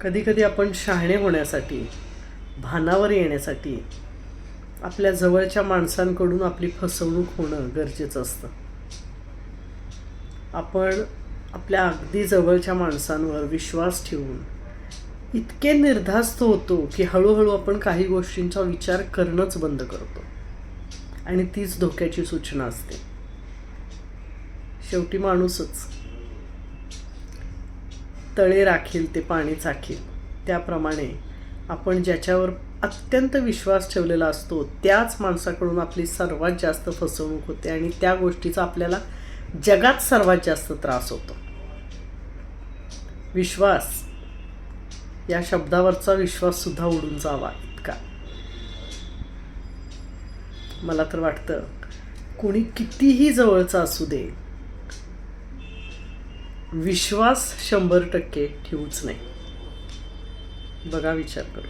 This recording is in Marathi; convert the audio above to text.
कधीकधी आपण शहाणे होण्यासाठी भानावर येण्यासाठी आपल्या जवळच्या माणसांकडून आपली फसवणूक होणं गरजेचं असतं. आपण आपल्या अगदी जवळच्या माणसांवर विश्वास ठेवून इतके निर्धास्त होतो की हळूहळू आपण काही गोष्टींचा विचार करणंच बंद करतो. आणि तीच धोक्याची सूचना असते. शेवटी माणूसच. तळे राखील ते पाणी चाखील. त्याप्रमाणे आपण ज्याच्यावर अत्यंत विश्वास ठेवलेला असतो त्याच माणसाकडून आपली सर्वात जास्त फसवणूक होते आणि त्या गोष्टीचा आपल्याला जगात सर्वात जास्त त्रास होतो. विश्वास या शब्दावरचा विश्वास सुद्धा उडून जावा इतका. मला तर वाटतं कोणी कितीही जवळचा असू दे विश्वास शंभर टक्के ठेवूच नाही. बघा विचार करू